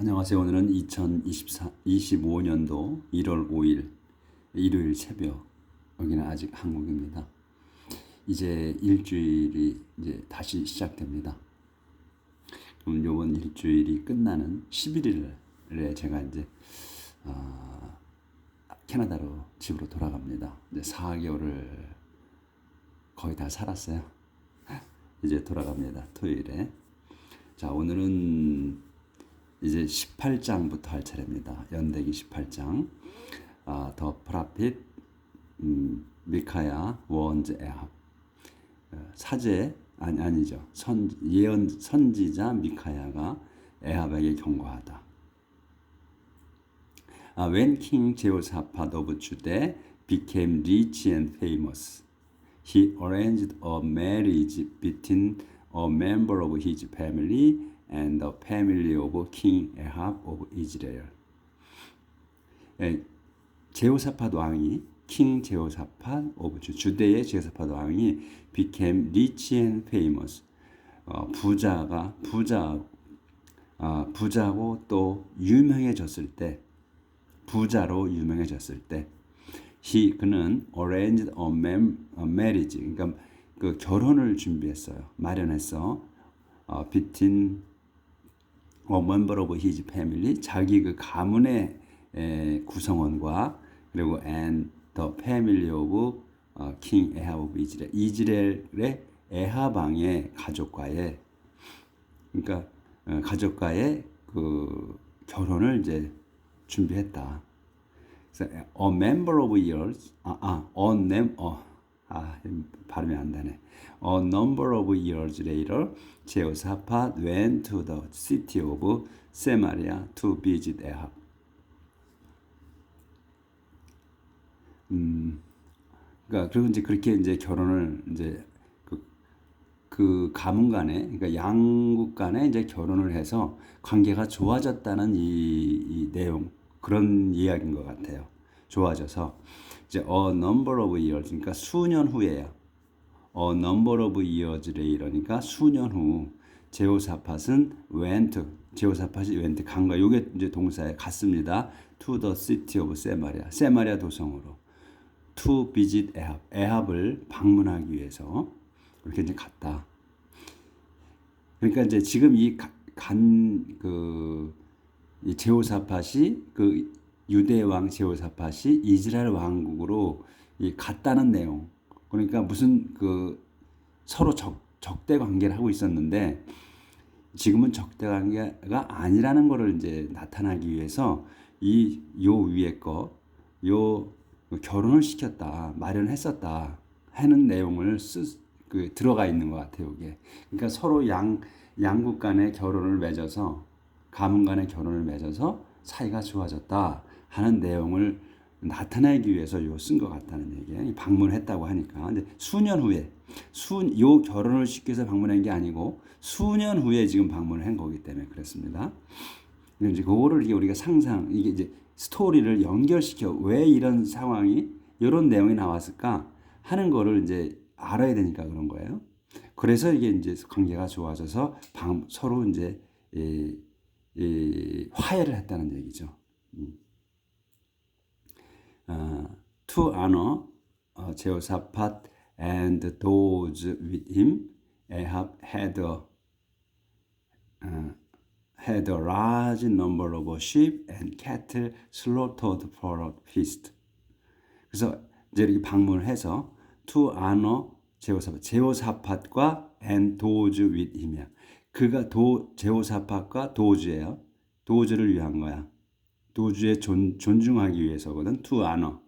안녕하세요. 오늘은 2024, 25년도 1월 5일 일요일 새벽 여기는 아직 한국입니다. 이제 일주일이 이제 다시 시작됩니다. 그럼 요번 일주일이 끝나는 11일에 제가 이제 아, 캐나다로 집으로 돌아갑니다. 이제 4개월을 거의 다 살았어요. 이제 돌아갑니다. 토요일에. 자, 오늘은 이제 18장부터 할 차례입니다. 연대기 18장. 아, 더 프라핏, 음, 미카야, 원즈, 에합. 어, 사제 아니 아니죠. 선 예언 선지자 미카야가 에합에게 경고하다. Uh, when King Jehoshaphat of Judah became rich and famous, he arranged a marriage between a member of his family and the family of King Ahab of Israel. 예, 제호사팟 왕이 킹 제호사팟 오브 주 주대의 제호사팟 왕이 became rich and famous. 어, 부자가 부자 아, 부자고 또 유명해졌을 때 부자로 유명해졌을 때 he 그는 arranged a, mem, a marriage 그러니까 그 결혼을 준비했어요 마련했어 어, between a member of his family 자기 그 가문의 에, 구성원과 그리고 and the family of 어, king Ahab of Israel 이스라엘의 에하 왕의 가족과의 그러니까 어, 가족과의 그 결혼을 이제 준비했다. 그래서 a member of years 아, 아, a name 어, 아, 발음이 안 되네. A number of years later, Jehoshaphat went to the city of Samaria to visit Ahab. 음, 그러니까 그리고 이제 그렇게 이제 결혼을 이제 그, 그 가문 간에 그러니까 양국 간에 이제 결혼을 해서 관계가 좋아졌다는 이, 이 내용 그런 이야기인 것 같아요. 좋아져서 이제 a number of years 그러니까 수년 후에야 a number of years later니까 수년 후 제호사팟은 went 제호사팟이 went 간 거. 요게 이제 동사에 갔습니다. to the city of 세마리아 세마리아 도성으로 to visit 에합 에합을 방문하기 위해서 그렇게 이제 갔다. 그러니까 이제 지금 이 간그 제호사팟이 그 유대 왕 제호사팟이 이스라엘 왕국으로 이 갔다는 내용. 그러니까 무슨 그 서로 적, 적대 관계를 하고 있었는데 지금은 적대 관계가 아니라는 것을 이제 나타나기 위해서 이 요 위에 거 요 결혼을 시켰다 마련했었다 하는 내용을 쓰, 그 들어가 있는 것 같아요 이게 그러니까 서로 양 양국 간의 결혼을 맺어서 가문 간의 결혼을 맺어서 사이가 좋아졌다 하는 내용을 나타내기 위해서 요 쓴 것 같다는 얘기예요. 방문했다고 하니까. 근데 수년 후에 수, 요 결혼을 시켜서 방문한 게 아니고 수년 후에 지금 방문을 한 거기 때문에 그렇습니다. 이제 그거를 이게 우리가 상상 이게 이제 스토리를 연결시켜 왜 이런 상황이 이런 내용이 나왔을까 하는 거를 이제 알아야 되니까 그런 거예요. 그래서 이게 이제 관계가 좋아져서 방, 서로 이제 이, 이 화해를 했다는 얘기죠. 음. Uh, to honor uh, Jehoshaphat and those with him, Ahab had a, uh, had a large number of sheep and cattle slaughtered for a feast. 그래서 이제 이렇게 방문을 해서 to honor 제호사팟, 제호사팟과 and those with him이야. 그가 도 제호사팟과 도주예요. 도주를 위한 거야. 도주에 존, 존중하기 위해서거든. 투 아너.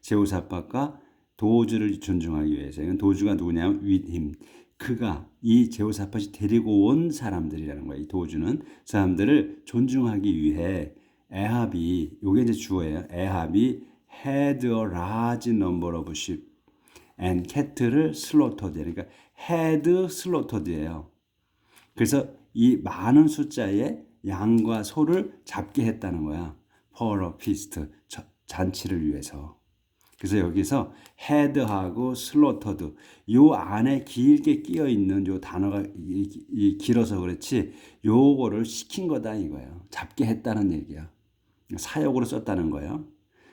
제호사팟과 도주를 존중하기 위해서. 이건 도주가 누구냐면 with him. 그가 이 제호사팟이 데리고 온 사람들이라는 거야. 이 도주는 사람들을 존중하기 위해 에합이 요게 이제 주어예요. 에합이 had a large number of sheep and cattle를 slaughtered. 그러니까 had slaughtered예요. 그래서 이 많은 숫자의 양과 소를 잡게 했다는 거야. A feast 잔치를 위해서 그래서 여기서 헤드하고 슬로터드 요 안에 길게 끼어 있는 요 단어가 이, 이 길어서 그렇지 요거를 시킨 거다 이거예요. 잡게 했다는 얘기야. 사역으로 썼다는 거예요.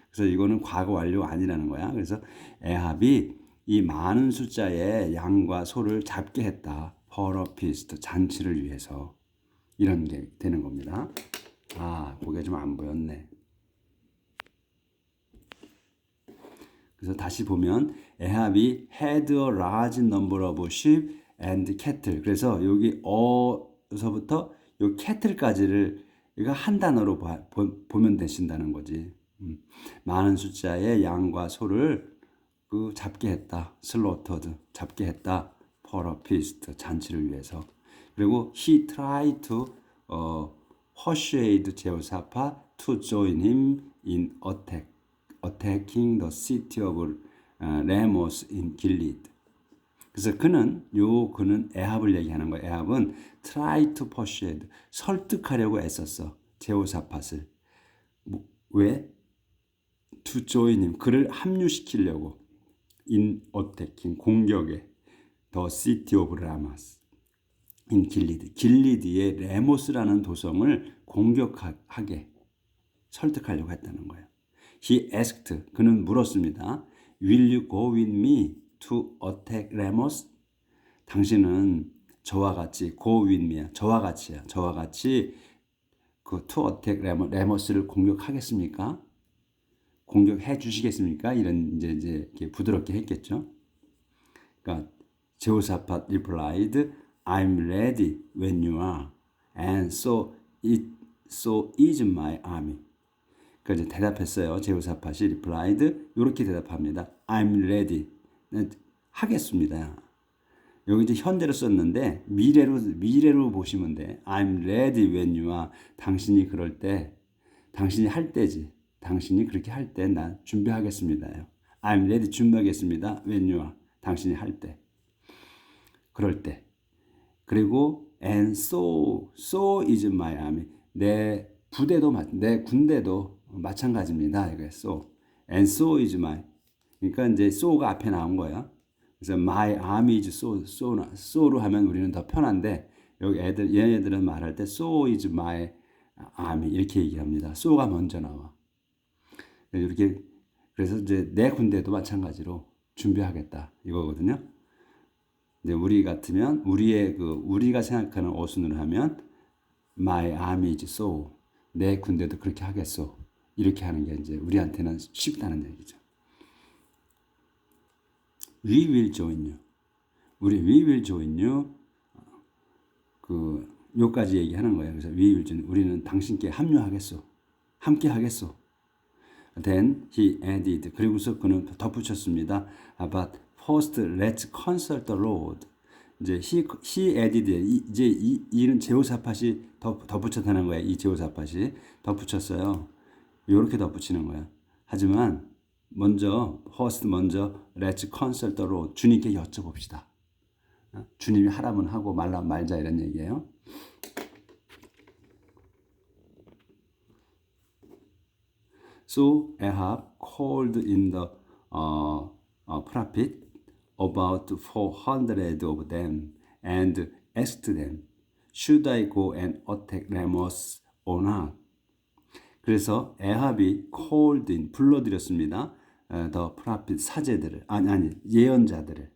그래서 이거는 과거 완료 아니라는 거야. 그래서 에합이 이 많은 숫자의 양과 소를 잡게 했다. 퍼러피스트 잔치를 위해서 이런 게 되는 겁니다. 아, 보기가 좀안 보였네. 그래서 다시 보면 에합이 had a large number of sheep and cattle. 그래서 여기 어서부터 요 cattle까지를 이거 한 단어로 봐- 보, 보면 되신다는 거지. 음. 많은 숫자의 양과 소를 그 잡게 했다. 슬로터드 잡게 했다. for a feast 잔치를 위해서. 그리고 he tried to 어, persuade 제호사파 to join him in attack, attacking the city of 어, Ramos in Gilead. 그래서 그는 요 그는 에합을 얘기하는 거예요. 에합은 try to persuade 설득하려고 애썼어. 제호사팟을. 뭐, 왜? Him. 그를 합류시키려고. In attacking 공격에. The city of Ramos 인 길리드 길리드의 레모스라는 도성을 공격하게 설득하려고 했다는 거예요. He asked 그는 물었습니다. Will you go with me to attack Ramos? 당신은 저와 같이 go with me 저와 같이야. 저와 같이 그 to attack Ramos, 레모스를 공격하겠습니까? 공격해 주시겠습니까? 이런 이제 이제 부드럽게 했겠죠. 그러니까 제호사팟 replied, I'm ready when you are, and so it so is my army. 그 이제 대답했어요. 제호사팟이 replied 이렇게 대답합니다. I'm ready. 네, 하겠습니다. 여기 이제 현재로 썼는데 미래로 미래로 보시면 돼. I'm ready when you are. 당신이 그럴 때, 당신이 할 때지. 당신이 그렇게 할 때 난 준비하겠습니다요. I'm ready 준비하겠습니다. when you are. 당신이 할 때. 그럴 때. 그리고 and so so is my army. 내 부대도 마- 내 군대도 마찬가지입니다. 이거 so and so is my. 그러니까 이제 so가 앞에 나온 거야. 그래서 my army is so so so로 하면 우리는 더 편한데 여기 애들 얘네들은 말할 때 so is my army 이렇게 얘기합니다. so가 먼저 나와. 이렇게 그래서 이제 내 군대도 마찬가지로 준비하겠다 이거거든요. 이제 우리 같으면 우리의 그 우리가 생각하는 어순으로 하면 my army is so 내 군대도 그렇게 하겠소 이렇게 하는 게 이제 우리한테는 쉽다는 얘기죠. We will join you. 우리 we will join you 그 요까지 얘기하는 거예요. 그래서 we will join. 우리는 당신께 합류하겠소. 함께 하겠소. Then he added 그리고서 그는 덧붙였습니다. But first let's consult the Lord. 이제 he, he added 이, 이제 이 이는 제호사팟이 덧 덧붙였다는 거야. 이 제호사팟이 덧붙였어요. 이렇게 덧붙이는 거야. 하지만 먼저 first 먼저 the Lord. 주님께 여쭤봅시다. 어? 주님이 하라면 하고 말라면 말자 이런 얘기예요. Called in the uh, uh, prophet about 400 of them and asked them, Should I go and attack Ramos or not? 그래서 에합이 called 불러들였습니다. 어, the prophet 사제들을 아니 아니 예언자들을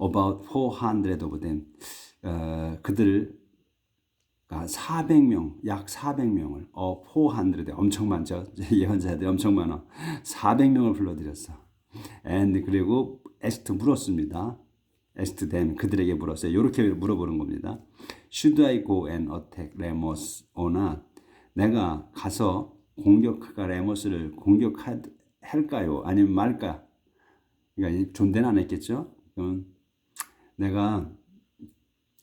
about 400 of them 어, 그들을 400명, 약 400명을, 어, 400, 엄청 많죠. 예언자들 엄청 많아. 400명을 불러들였어. and 그리고 에스트 물었습니다. 에스트 them 그들에게 물었어요. 이렇게 물어보는 겁니다. Should I go and attack Ramos or not? 내가 가서 공격할까 레모스를 공격할까요? 아니면 말까? 그러니까 존대는 안 했겠죠. 그럼 내가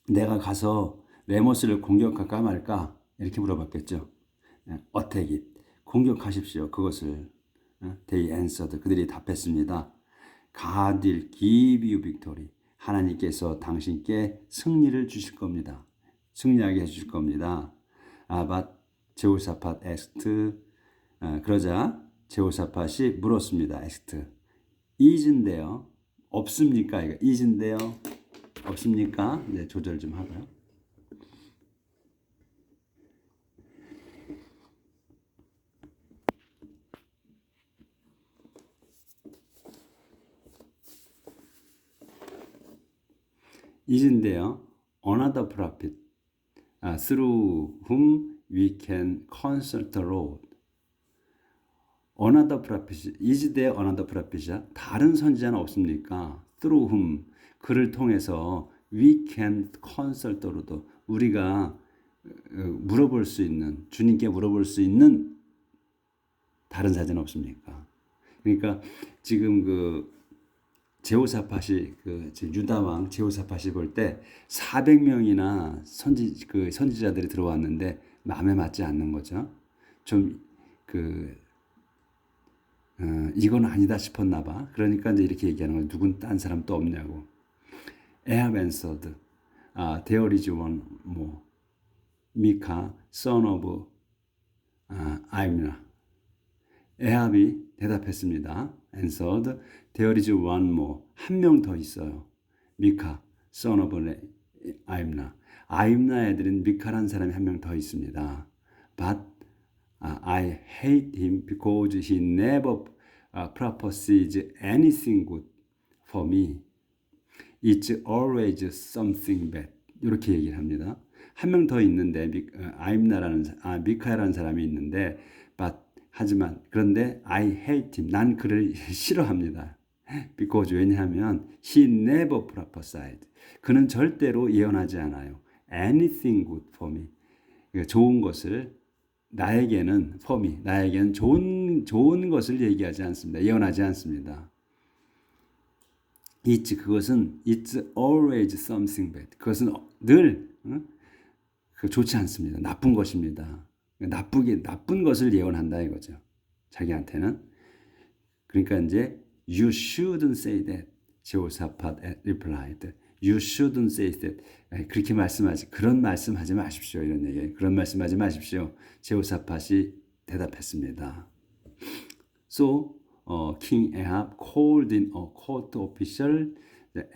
내가 가서 레모스를 공격할까 말까 이렇게 물어봤겠죠. 어택이 공격하십시오. 그것을 they answered 그들이 답했습니다. God will give you victory. 하나님께서 당신께 승리를 주실 겁니다. 승리하게 해주실 겁니다. 아, but 제호사팟 asked 어, 그러자 제호사팟이 물었습니다. asked. is인데요. 없습니까? 이거 is인데요. 없습니까? 네, 조절 좀 하고요. is인데요. another prophet 아, through whom we can consult the Lord. another prophet is there another prophet이야? 다른 선지자는 없습니까? through whom 그를 통해서 we can consult the Lord. 우리가 어, 물어볼 수 있는 주님께 물어볼 수 있는 다른 사자는 없습니까? 그러니까 지금 그 제호사팟이 그 지금 유다 왕 제호사팟이 볼 때 400명이나 선지 그 선지자들이 들어왔는데 마음에 맞지 않는 거죠. 좀그 어, 이건 아니다 싶었나 봐. 그러니까 이제 이렇게 얘기하는 거예요. 누군 딴 사람 또 없냐고. Ahab answered, uh, there is one more, Micah, son of uh, Imna. 에합이 대답했습니다. answered, there is one more. 한 명 더 있어요. 미카, son of 아임나. 아임나 애들은 미카라는 사람이 한 명 더 있습니다. But uh, I hate him because he never uh, prophesies anything good for me. It's always something bad. 이렇게 얘기를 합니다. 한 명 더 있는데 미, 어, 아임나라는 아 미카라는 사람이 있는데 but 하지만 그런데 I hate him. 난 그를 싫어합니다. Because 왜냐하면 he never prophesied. 그는 절대로 예언하지 않아요. Anything good for me. 그러니까 좋은 것을 나에게는 for me, 나에게는 좋은 좋은 것을 얘기하지 않습니다. 예언하지 않습니다. It's 그것은 it's always something bad. 그것은 늘 어? 그 좋지 않습니다. 나쁜 것입니다. 나쁘게 나쁜 것을 예언한다 이거죠. 자기한테는 그러니까 이제 you shouldn't say that. 제호사팟 replied. You shouldn't say that. 그렇게 말씀하지 그런 말씀하지 마십시오 이런 얘기. 그런 말씀하지 마십시오. 제호사팟이 대답했습니다. So uh, King Ahab called in a court official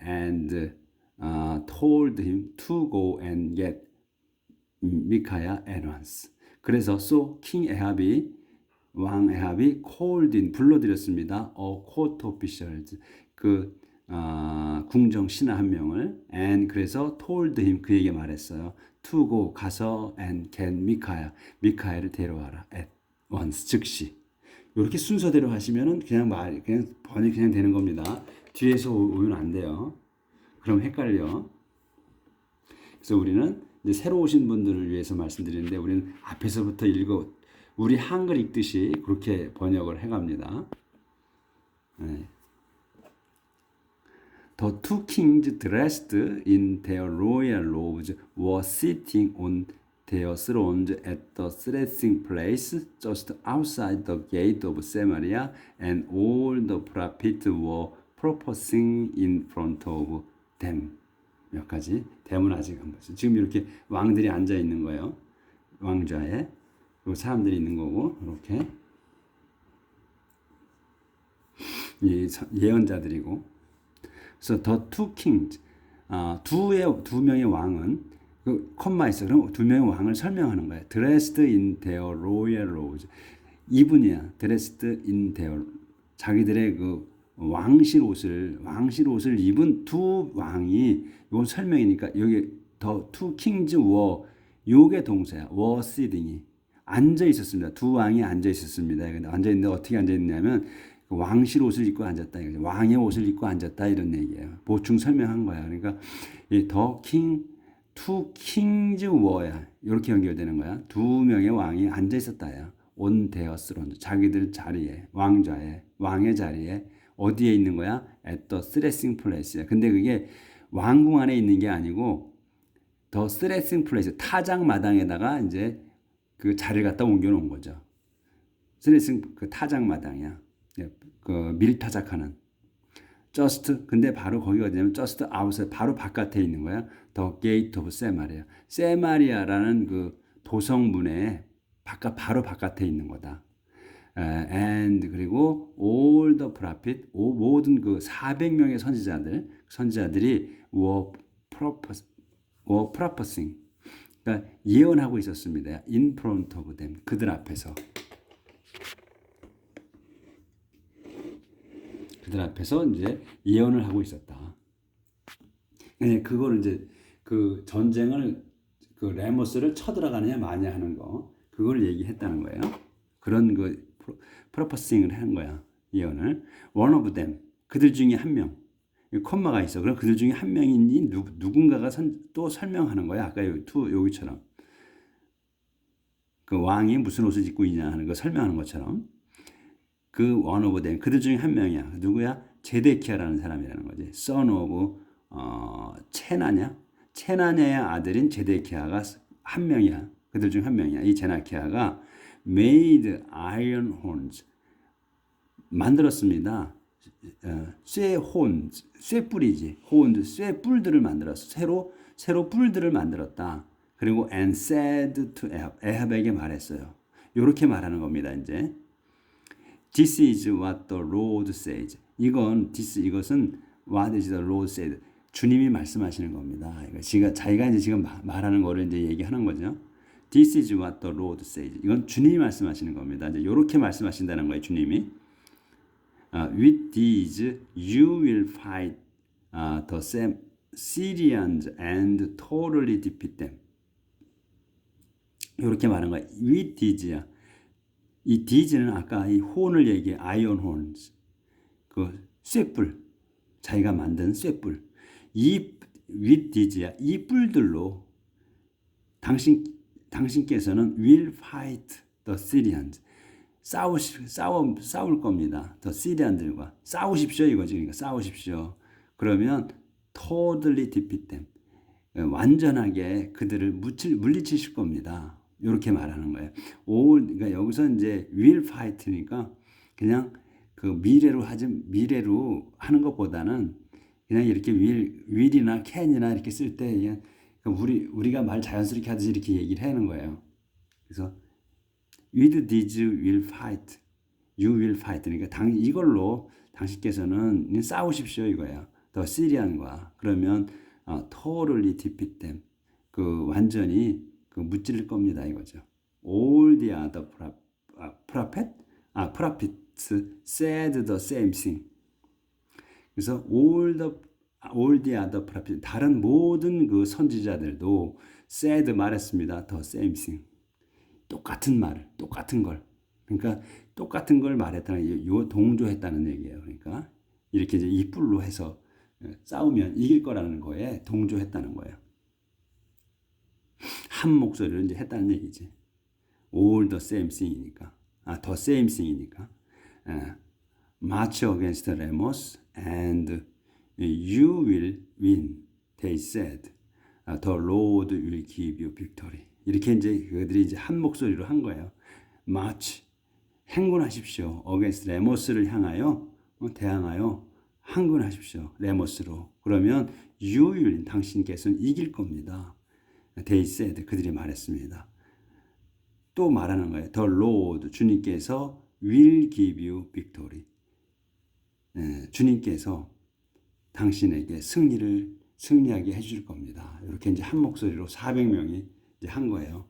and uh, told him to go and get 미카야 at once. 그래서 so king 에합이 왕 에합이 called in 불러들였습니다. a court officials 그 어, 궁정 신하 한 명을 and 그래서 told him 그에게 말했어요. to go 가서 and get 미카야 미카야를 데려와라 at once 즉시 이렇게 순서대로 하시면은 그냥 말 그냥 번이 그냥 되는 겁니다. 뒤에서 오면 안 돼요. 그럼 헷갈려. 그래서 우리는 이제 새로 오신 분들을 위해서 말씀드리는데 우리는 앞에서부터 읽어 우리 한글 읽듯이 그렇게 번역을 해갑니다. 네. The two kings dressed in their royal robes were sitting on their thrones at the threshing place just outside the gate of Samaria, and all the prophets were prophesying in front of them. 몇 가지 대문 아직 한 번. 지금 이렇게 왕들이 앉아 있는 거예요. 왕좌에 그리고 사람들이 있는 거고 이렇게 이 예언자들이고. 그래서 the two kings 아, 두의 두 명의 왕은 그 콤마 있어. 그럼 두 명의 왕을 설명하는 거예요. dressed in their royal robes. 이분이야. dressed in their 자기들의 그 왕실 옷을 왕실 옷을 입은 두 왕이 이건 설명이니까 여기 더투 킹즈 워 요게 동사야. 워 시딩이 앉아 있었습니다. 두 왕이 앉아 있었습니다. 앉아 있는데 어떻게 앉아 있냐면 왕실 옷을 입고 앉았다. 왕의 옷을 입고 앉았다 이런 얘기예요. 보충 설명한 거야. 그러니까 더 킹 투 킹즈 워야 이렇게 연결되는 거야. 두 명의 왕이 앉아 있었다야. 온 데어스론 자기들 자리에 왕좌에 왕의 자리에 어디에 있는 거야? at the threshing place야. 근데 그게 왕궁 안에 있는 게 아니고 더 threshing place 타작 마당에다가 이제 그 자리를 갖다 옮겨 놓은 거죠. threshing 그 타작 마당이야. 그 밀타작하는 just 근데 바로 거기가 어디냐면 just outside 바로 바깥에 있는 거야. 더 gate of 세마리아. 세마리아라는 그 도성문에 바깥 바로 바깥에 있는 거다. 에, and 그리고 all the prophet 오, 모든 그 400명의 선지자들 선지자들이 were proposing 그러니까 예언하고 있었습니다. in front of them 그들 앞에서 그들 앞에서 이제 예언을 하고 있었다. 네, 그거를 이제 그 전쟁을 그 레모스를 쳐들어가느냐 마냐 하는 거 그걸 얘기했다는 거예요. 그런 그 프로- 프로포싱을 한 거야 예언을 one of them 그들 중에 한 명. 콤마가 있어. 그럼 그들 중에 한 명인지 누, 누군가가 선, 또 설명하는 거야. 아까 투 여기처럼 그 왕이 무슨 옷을 입고 있냐 하는 거 설명하는 것처럼 그 one of them 그들 중에 한 명이야. 누구야? 제데키아라는 사람이라는 거지. son of 어, 체나냐? 체나냐의 아들인 제데키아가 한 명이야. 그들 중 한 명이야. 이 제나키아가 made iron horns 만들었습니다. 어, 쇠 혼, 쇠뿔이지. 혼, 쇠 뿔들을 만들었어. 새로 새로 뿔들을 만들었다. 그리고 and said to Ahab, 에합에게 말했어요. 이렇게 말하는 겁니다. 이제 This is what the Lord says. 이건 this 이것은 what is the Lord said. 주님이 말씀하시는 겁니다. 이거 지가 자기가 이제 지금 마- 말하는 거를 이제 얘기하는 거죠. This is what the Lord says. 이건 주님이 말씀하시는 겁니다. 이제 이렇게 말씀하신다는 거예요, 주님이. Uh, with these you will fight uh, the Sam- Syrians and totally defeat them. 이렇게 말한 거야. with these야. 이 디즈는 아까 이 혼을 얘기해 아이언 혼스 그 쇠뿔 자기가 만든 쇠뿔 이 these야 이 뿔들로 당신 당신께서는 will fight the Syrians 싸우시 싸워 싸울 겁니다. 더 시리안들과 싸우십시오 이거지 그러니까 싸우십시오. 그러면 totally defeat them 완전하게 그들을 물리치실 겁니다. 이렇게 말하는 거예요. all 그러니까 여기서 이제 will fight니까 그냥 그 미래로 하지 미래로 하는 것보다는 그냥 이렇게 will will이나 can이나 이렇게 쓸 때 그냥 우리 우리가 말 자연스럽게 하듯이 이렇게 얘기를 하는 거예요. 그래서 with these will fight, you will fight. 그러니까 당 이걸로 당신께서는 싸우십시오 이거야. 더 시리안과 그러면 어, totally defeat them. 그 완전히 그 무찌를 겁니다 이거죠. All the other pro- 아, prophet, 아 prophets said the same thing. 그래서 all the all the other prophets 다른 모든 그 선지자들도 said 말했습니다. the same thing. 똑같은 말을 똑같은 걸 그러니까 똑같은 걸 말했다는 게요 동조했다는 얘기예요. 그러니까 이렇게 이제 이 뿔로 해서 싸우면 이길 거라는 거에 동조했다는 거예요. 한 목소리로 이제 했다는 얘기지. All the same thing이니까. 아, the same thing이니까. 예. March against Ramos and you will win. They said. 아, The Lord will give you victory. 이렇게 이제 그들이 이제 한 목소리로 한 거예요. March. 행군하십시오. against 레모스를 향하여 어, 대항하여 항군하십시오. 레모스로. 그러면 will 당신께서는 이길 겁니다. They said 그들이 말했습니다. 또 말하는 거예요. The Lord 주님께서 will give you victory. 예, 주님께서 당신에게 승리를 승리하게 해줄 겁니다. 이렇게 이제 한 목소리로 400명이 이제 한 거예요.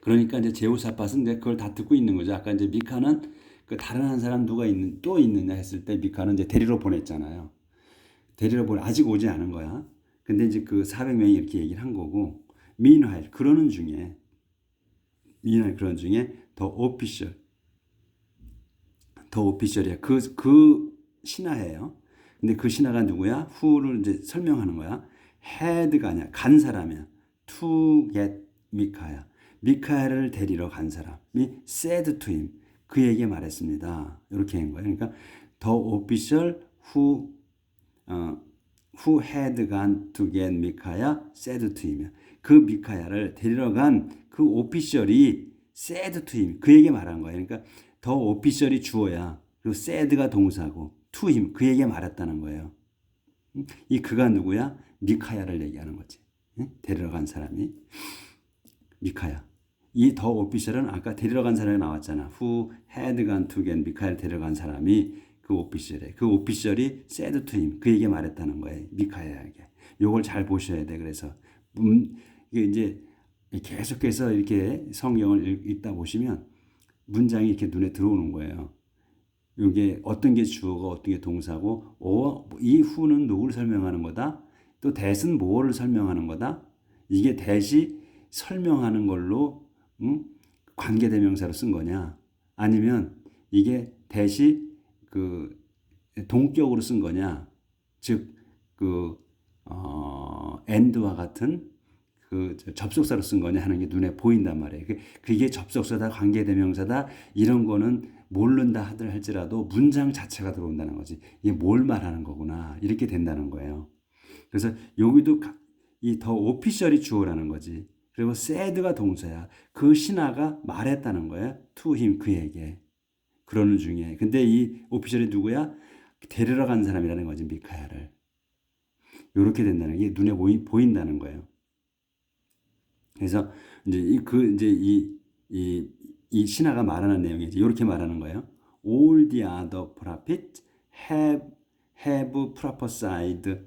그러니까 이제 제호사팟은 이제 그걸 다 듣고 있는 거죠. 아까 이제 미카는 그 다른 한 사람 누가 있는 또 있느냐 했을 때 미카는 이제 데리러 보냈잖아요. 데리러 보내 아직 오지 않은 거야. 근데 이제 그 400명이 이렇게 얘기를 한 거고 미나일 그러는 중에 미나일 그런 중에 더 오피셜 더 오피셜이야. 그, 그 신하예요. 근데 그 신하가 누구야? 후를 이제 설명하는 거야. 헤드가 아니야. 간 사람이야. to get 미카야. 미카야를 데리러 간 사람이 said to him. 그에게 말했습니다. 이렇게 한 거예요. 그러니까 the official who 어, who had gone to get 미카야 said to him. 그 미카야를 데리러 간 그 오피셜이 said to him. 그에게 말한 거예요. 그러니까 더 오피셜이 주어야. 그리고 said가 동사고 to him. 그에게 말했다는 거예요. 음? 이 그가 누구야? 미카야를 얘기하는 거지. 응? 데리러 간 사람이 미카야. 이 더 오피셜은 아까 데리러 간 사람이 나왔잖아. Who had gone to get 미카엘 데려간 사람이 그 오피셜에 그 오피셜이 said to him 그 얘기 말했다는 거예요. 미카엘에게. 요걸 잘 보셔야 돼. 그래서 음, 이게 이제 계속해서 이렇게 성경을 읽- 읽다 보시면 문장이 이렇게 눈에 들어오는 거예요. 이게 어떤 게 주어가 어떤 게 동사고 어, 이 후는 누구를 설명하는 거다. 또 that은 뭐를 설명하는 거다. 이게 that이 설명하는 걸로 응? 관계대명사로 쓴 거냐? 아니면 이게 that이 그 동격으로 쓴 거냐? 즉그 어, and와 같은 그 접속사로 쓴 거냐 하는 게 눈에 보인단 말이에요. 그- 그게 접속사다, 관계대명사다 이런 거는 모른다 하들 할지라도 문장 자체가 들어온다는 거지. 이게 뭘 말하는 거구나 이렇게 된다는 거예요. 그래서 여기도 이 더 오피셜이 주어라는 거지. 그리고 said가 동사야. 그 신하가 말했다는 거야. to him 그에게. 그러는 중에. 근데 이 오피셜이 누구야? 데리러 간 사람이라는 거지 미카야를. 이렇게 된다는 게 눈에 보이, 보인다는 거예요. 그래서 이제 이 그 이제 이 이 이 신하가 말하는 내용이 이렇게 말하는 거예요. All the other prophets have have prophesied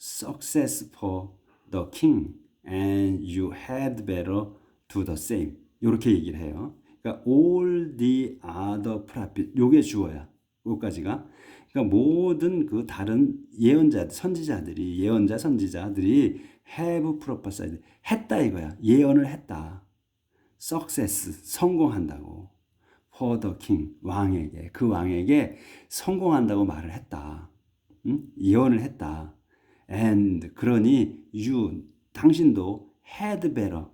success for the king, and you had better do the same. 이렇게 얘기를 해요. 그러니까 all the other prophets 요게 주어야. 여기까지가. 그러니까 모든 그 다른 예언자, 선지자들이 예언자, 선지자들이 have prophesied 했다 이거야. 예언을 했다. success 성공한다고. for the king 왕에게 그 왕에게 성공한다고 말을 했다. 응? 예언을 했다. and 그러니 you 당신도 had better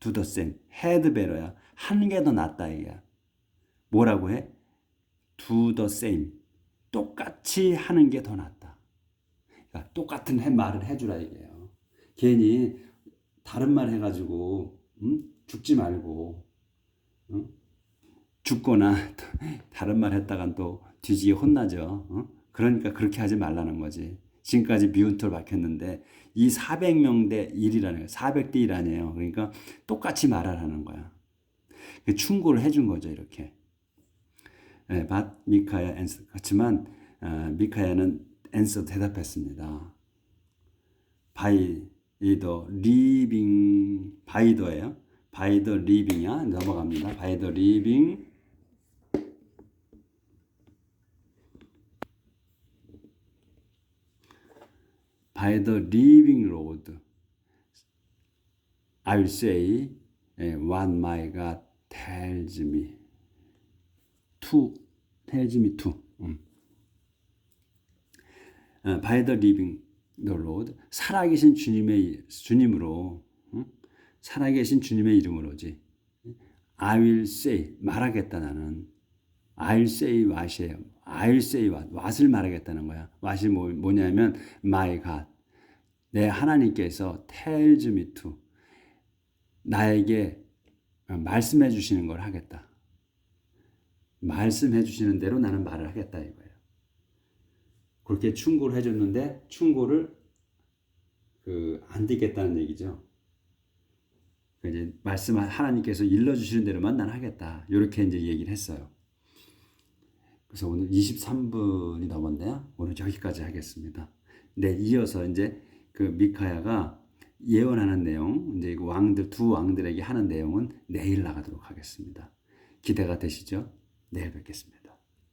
do the same. had better야. 하는 게더 낫다 이거야. 뭐라고 해? do the same. 똑같이 하는 게 더 낫다. 그러니까 똑같은 해- 말을 해주라 이게요. 괜히 다른 말 해가지고 음? 죽지 말고 어? 죽거나 다른 말 했다간 또 뒤지게 혼나죠. 어? 그러니까 그렇게 하지 말라는 거지. 지금까지 미운 털 박혔는데 이 400명 대 1이라는 거예요. 400대 1 아니에요. 그러니까 똑같이 말하라는 거야. 그 충고를 해준 거죠. 이렇게. 네, 밭 미카야 앤서 그렇지만 어, 미카야는 앤서 대답했습니다. 바이 더 리빙 바이 더예요. 바이 더 리빙이야. 넘어갑니다. 바이 by the living road I will say eh, what my God tells me to tells me to 음. 어, by the living the road 살아계신 주님의 주님으로 음? 살아계신 주님의 이름으로지 I will say 말하겠다 나는 I'll say what이에요. I'll say what. what을 말하겠다는 거야. what이 뭐, 뭐냐면 my God. 내 하나님께서 tells me to. 나에게 말씀해 주시는 걸 하겠다. 말씀해 주시는 대로 나는 말을 하겠다 이거예요. 그렇게 충고를 해 줬는데 충고를 그 안 듣겠다는 얘기죠. 그 이제 말씀 하나님께서 일러 주시는 대로만 난 하겠다. 이렇게 이제 얘기를 했어요. 그래서 오늘 23분이 넘었네요. 오늘 여기까지 하겠습니다. 네, 이어서 이제 그 미카야가 예언하는 내용, 이제 그 왕들 두 왕들에게 하는 내용은 내일 나가도록 하겠습니다. 기대가 되시죠? 내일 뵙겠습니다.